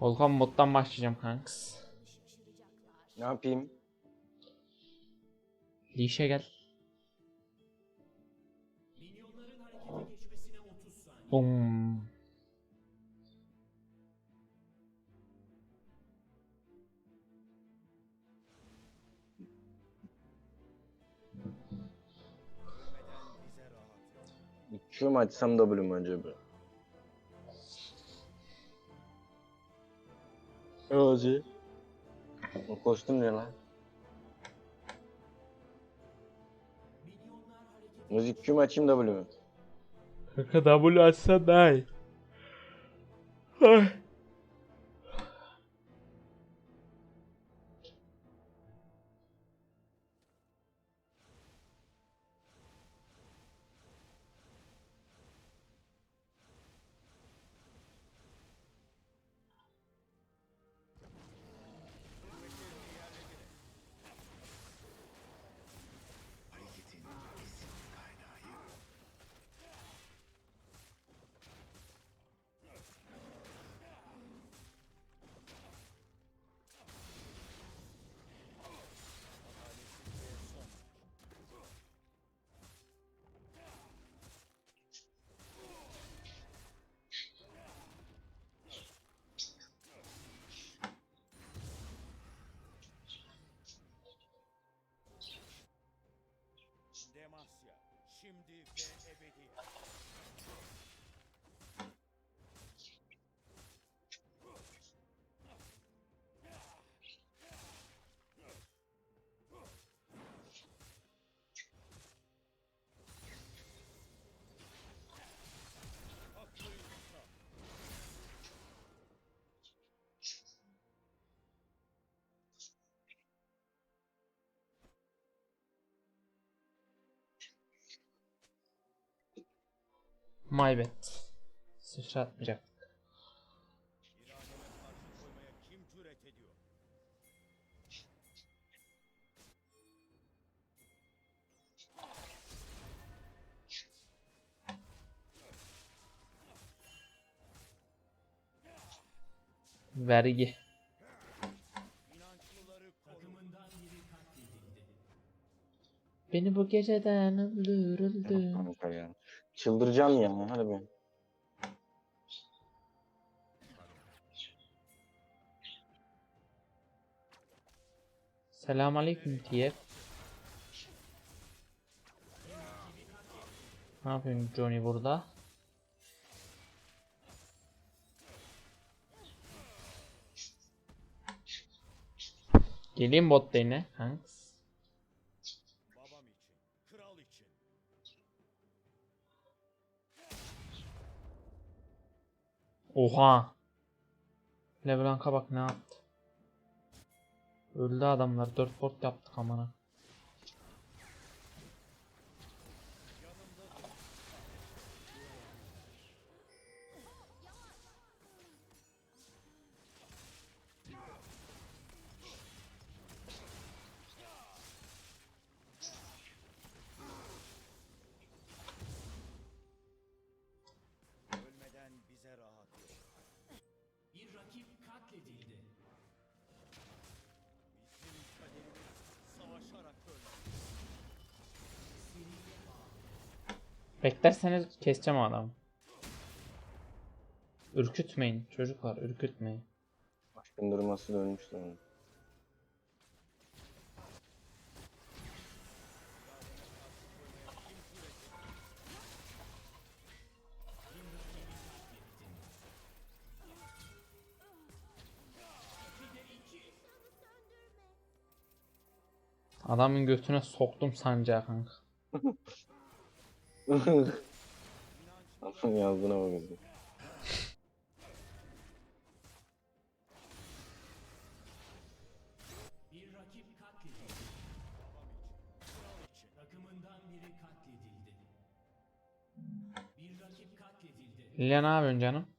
Volkan moddan başlayacağım kanks. Ne yapayım? Leash'e gel. Bum. Q mu açsam W mu acaba? Özi. O kostüm ne lan? Müzik Q mu açayım W mu? Kanka W açsan daha iyi. Şimdi ve ebedi. My bad. Sıçratmayacak. Vergi. Beni bu geceden öldürüldü. Çıldıracağım ya. Hadi be. Selamünaleyküm diye. Ne yapıyorsun Johnny burada? Geleyim bot lane'e. Hanks. Oha. Leblanc'a bak ne yaptı. Öldü adamlar. 4 port yaptık amına. Katledildi. Bizim kaderimiz savaşarak ölmek. Beklerseniz keseceğim adamı. Ürkütmeyin çocuklar ürkütmeyin. Aşkın durması dönmüştü onu. Adamın götüne soktum sancağı kanka. Adamın yazdığına bakın. Lilya ne yapıyorsun canım?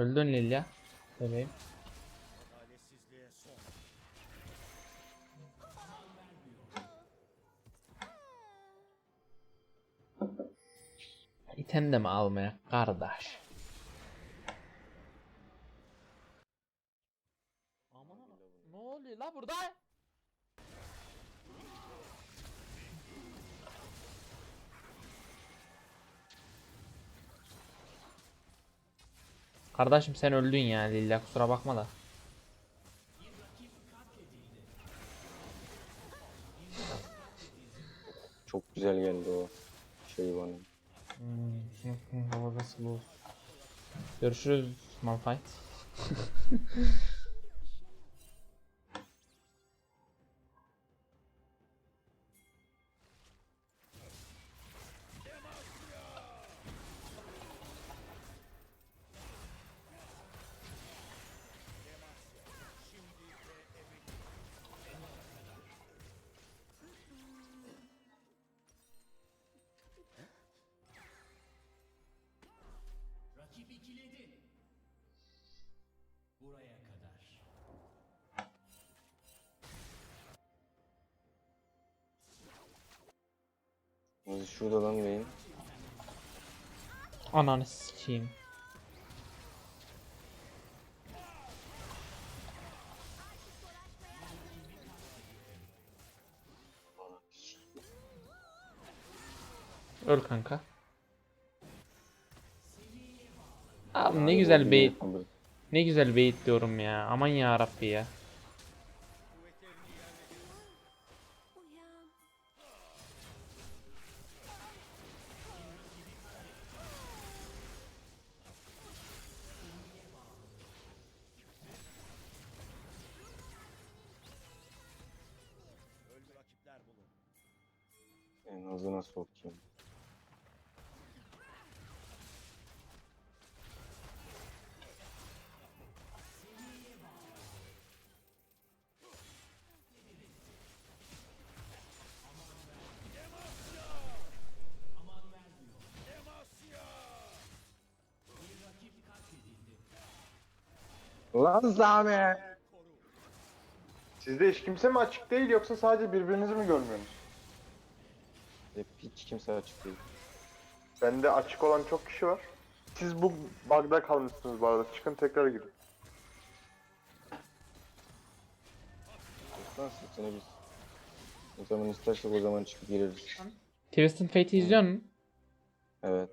Öldün Lilya. Bebeğim. İtem de mi almaya kardeş? Aman ne oluyor la burada? Kardeşim sen öldün ya Lilla kusura bakma da. Çok güzel geldi o şey bana. Hmm, bu. Görüşürüz Malphite. şurada lan beyin. Ananı sikeyim. Öl kanka. Abi ne güzel bait, ne güzel bait diyorum ya. Aman ya Rabbi ya. En azına sokayım. Lan Sami! Sizde hiç kimse mi açık değil yoksa sadece birbirinizi mi görmüyorsunuz? Hep hiç kimse açık değil. Bende açık olan çok kişi var. Siz bu bug'da kalmışsınız bu arada. Çıkın tekrar girin. Lan sesine biz. Ne zaman istersek o zaman çıkıp gireriz. Twisted Fate'i izliyor musun? Evet.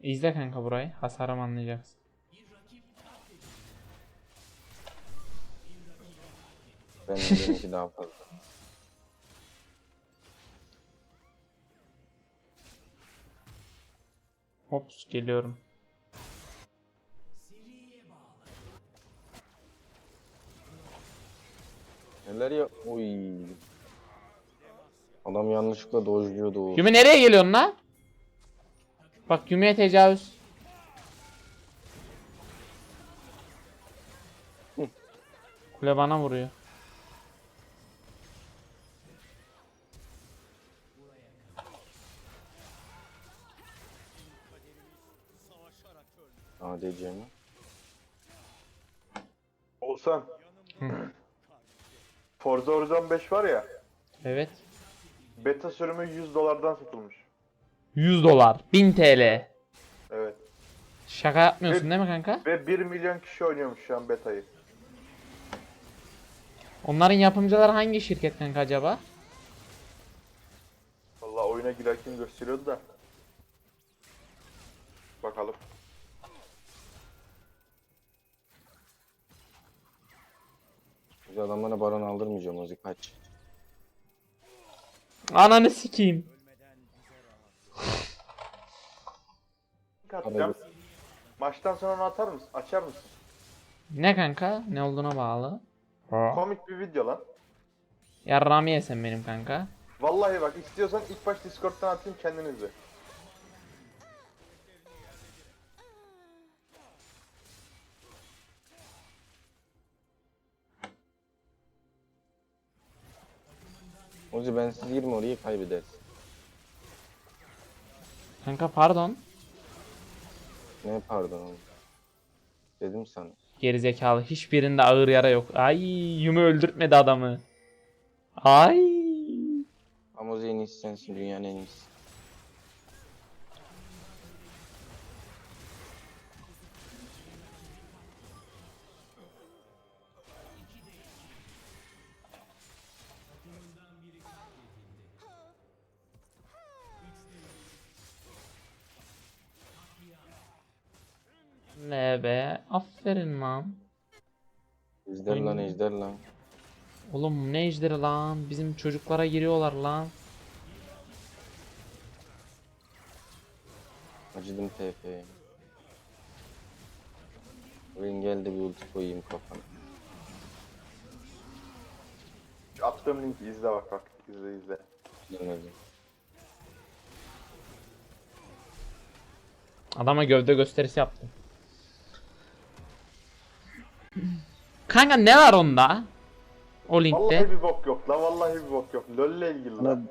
İzle kanka burayı. Hasarımı anlayacaksın. Ben de benimki daha fazla. Hops geliyorum. Neler ya? Oy. Adam yanlışlıkla dojluyordu. Yumi nereye geliyorsun lan? Bak Yumi'ye tecavüz. Kule bana vuruyor. Öldü. ADC mi? Olsan. Hı. Forza Horizon 5 var ya. Evet. Beta sürümü 100 dolardan satılmış. 100 dolar. 1000 TL. Evet. Şaka yapmıyorsun değil mi kanka? Ve 1 milyon kişi oynuyormuş şu an betayı. Onların yapımcıları hangi şirket kanka acaba? Vallahi oyuna girerken gösteriyordu da. Bakalım. Biz adamlara baron aldırmayacağım Ozi kaç. Ananı sikeyim. Atacağım. Maçtan sonra onu atar mısın? Açar mısın? Ne kanka? Ne olduğuna bağlı. Komik bir video lan. Yarrağımı yesen benim kanka. Vallahi bak istiyorsan ilk baş Discord'dan atayım kendin izle. Ozi ben siz girme oraya kaybedersin. Kanka pardon. Ne pardon oğlum. Dedim sana. Gerizekalı hiçbirinde ağır yara yok. Ay Yumi öldürtmedi adamı. Ay. Ama en iyisi sensin dünyanın en iyisi. Ne be? Aferin lan. Ejder lan ejder lan. Oğlum ne ejderi lan? Bizim çocuklara giriyorlar lan. Acıdım TF'ye. Oyun geldi bir ulti koyayım kafana. Şu attığım linki izle bak bak. İzle izle. Bilmedim. Adama gövde gösterisi yaptım. Kanka ne var onda? O linkte. Vallahi bir bok yok lan vallahi bir bok yok. LoL'le ilgili lan.